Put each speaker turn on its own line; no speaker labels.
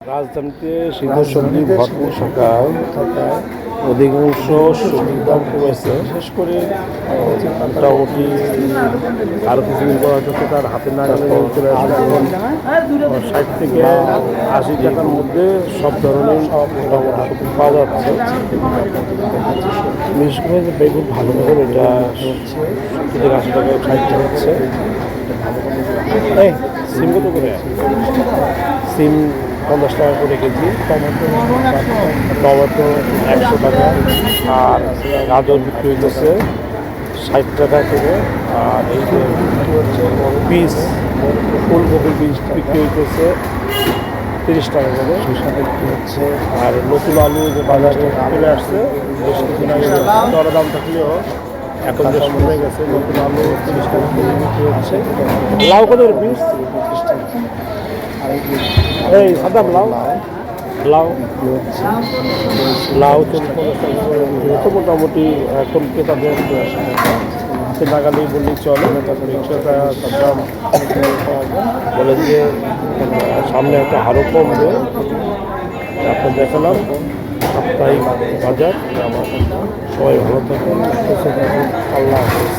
রাজধানীতে শীত সবজি ভরপুর সকাল থাকায় অধিকাংশ সবজির কমেছে বিশেষ করে মোটামুটি আরও কিছুদিন পর হয়তো তার হাতে না গেলে চলে আসবে ষাট থেকে আশি টাকার মধ্যে সব ধরনের মোটামুটি পাওয়া যাচ্ছে। বিশেষ করে যে বেগুন ভালো বেগুন এটা থেকে আশি টাকা ষাট টাকা হচ্ছে। সিম কত করে? সিম পঞ্চাশ টাকা করে কেজি, টমেটো টমেটো একশো টাকা, আর গাজর বিক্রি হইতেছে ষাট টাকা করে, আর এই যে হচ্ছে পিস, ফুলকপি পিস বিক্রি হইতেছে তিরিশ টাকা করে। বিক্রি হচ্ছে আর নতুন আলু যে বাজারে চলে আসছে, বেশ কিছুদিন আগে দর দাম থাকলেও এখন বেশ কমে গেছে, নতুন আলু তিরিশ টাকা করে বিক্রি হচ্ছে। লাউ কত করে পিস? এই সাদা লাউ লাউ লাউ তো মোটামুটি এখন ক্রেতাদের হাতে নাগালেই বললেই চলে। রিক্সাটা দাম বলে যে, সামনে একটা আরও কমবে। আপনার দেখালাম, সাপ্তাহিক বাজার। আমার সবাই ভালো থাকুন। আল্লাহ হাফেজ।